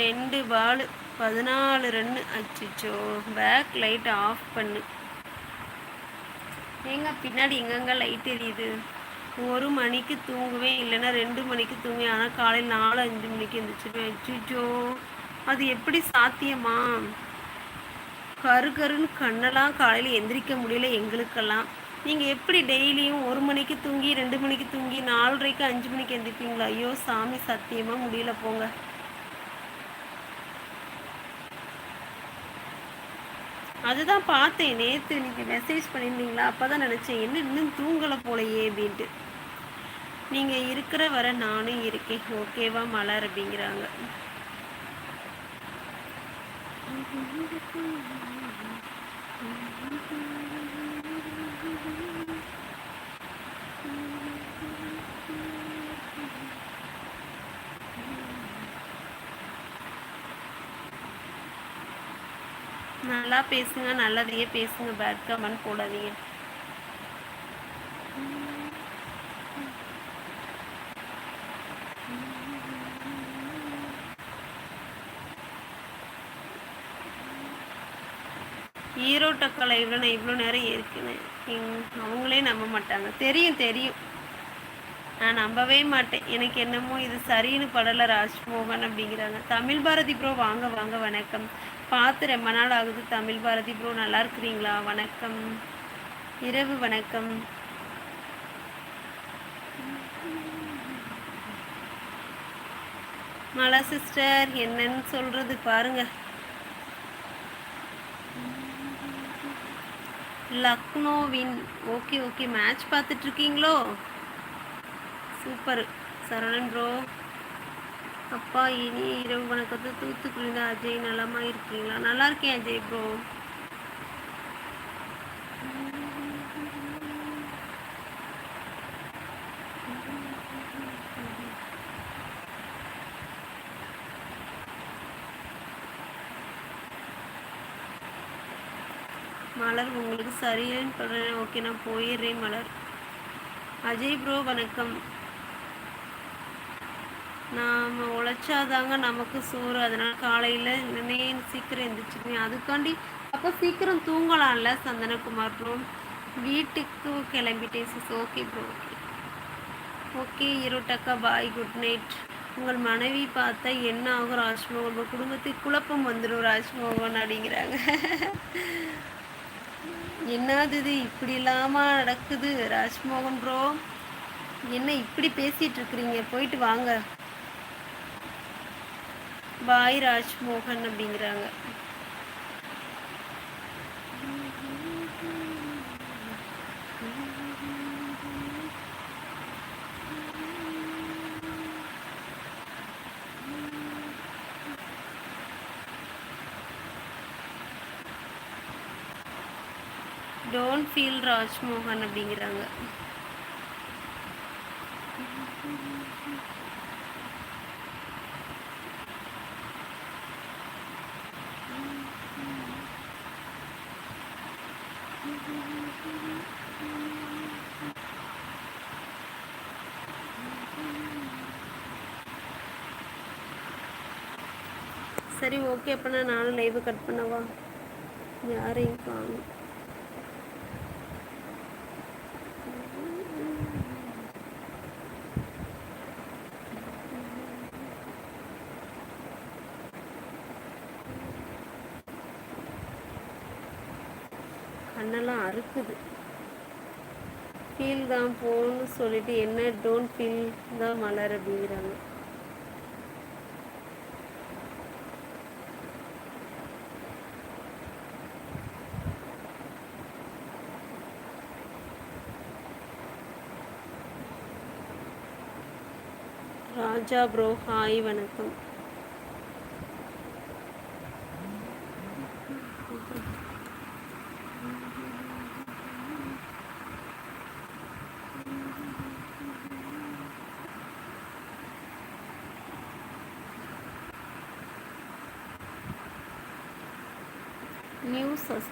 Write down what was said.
ரெண்டு பால் பதினாலு ரன்னு அச்சிச்சோ பேக் லைட் ஆஃப் பண்ணு. ஏங்க பின்னாடி எங்கெங்க லைட் எரியுது? ஒரு மணிக்கு தூங்குவேன் இல்லைன்னா ரெண்டு மணிக்கு தூங்குவேன் ஆனால் காலையில் நாலு அஞ்சு மணிக்கு எழுந்திரிச்சிருவேன் அச்சிச்சோ அது எப்படி சாத்தியமா? கரு கருன்னு கண்ணெல்லாம் காலையில் எந்திரிக்க முடியல எங்களுக்கெல்லாம். நீங்கள் எப்படி டெய்லியும் ஒரு மணிக்கு தூங்கி ரெண்டு மணிக்கு தூங்கி நாலரைக்கு அஞ்சு மணிக்கு எந்திரிப்பீங்களா? ஐயோ சாமி சத்தியமாக முடியல போங்க. அதுதான் பார்த்தேன். நேற்று நீங்கள் மெசேஜ் பண்ணியிருந்தீங்களா? அப்போ தான் நினச்சேன் என்ன இன்னும் தூங்கலை போலையே அப்படின்ட்டு. நீங்கள் இருக்கிற வர நானும் இருக்கேன். ஓகேவா மலர்? அப்படிங்கிறாங்க. நல்லா பேசுங்க நல்லதையே பேசுங்க பேட் கமெண்ட் போடாதீங்க. ஈரோட்ட இவ்வளோ நான் இவ்வளோ நேரம் இருக்குன்னு அவங்களே நம்ப மாட்டாங்க. தெரியும் தெரியும். நான் நம்பவே மாட்டேன். எனக்கு என்னமோ இது சரின்னு படலை ராஜ்மோகன் அப்படிங்கிறாங்க. தமிழ் பாரதி ப்ரோ வாங்க வாங்க வணக்கம். பார்த்து ரொம்ப நாள் ஆகுது தமிழ் பாரதி ப்ரோ நல்லா இருக்கிறீங்களா? வணக்கம். இரவு வணக்கம். மலா சிஸ்டர் என்னன்னு சொல்றது பாருங்க. லக்னோவின் ஓகே ஓகே மேட்ச் பார்த்துட்டு இருக்கீங்களோ? சூப்பர். சரவணன் ப்ரோ அப்பா இனி இரவு வணக்கத்தை தூத்துக்குடிந்த அஜய் நலமா இருக்கீங்களா? நல்லா இருக்கேன் அஜய் ப்ரோ. மலர் உங்களுக்கு சரியில்லைன்னு சொல்கிறேன் ஓகே நான் போயிடுறேன் மலர். அஜய் ப்ரோ வணக்கம். நாம் உழைச்சாதாங்க நமக்கு சோறு. அதனால் காலையில் நினைே சீக்கிரம் எழுந்திரிச்சிருவேன் அதுக்காண்டி அப்போ சீக்கிரம் தூங்கலாம்ல சந்தனகுமார் ப்ரோ வீட்டுக்கு கிளம்பிட்டேன் sis okay bro okay okay இருட்டக்கா. Bye good night உங்கள் மனைவி பார்த்தா என்ன ஆகும்? ராஜ்மோகன் உங்கள் குடும்பத்துக்கு குழப்பம் வந்துடும் ராஜ்மோகன் அப்படிங்கிறாங்க. என்னது இது? இப்படி இல்லாமல் நடக்குது? ராஜ்மோகன் ப்ரோ என்ன இப்படி பேசிகிட்டு இருக்கிறீங்க? போயிட்டு வாங்க. பாய் ராஜ்மோகன் அப்படிங்கிறாங்க. டோன்ட் ஃபீல் ராஜ்மோகன் அப்படிங்கிறாங்க. சரி ஓகே அப்போனா நானும் லைவு கட் பண்ணவா? யாரையும் காணும். கண்ணெல்லாம் அறுக்குது. ஃபீல் தான் போன்னு சொல்லிட்டு என்ன டோன்ட் ஃபீல் தான் மலர் அப்படிங்கிறாங்க. ராஜா ப்ரோ ஹாய் வணக்கம். Nilsas.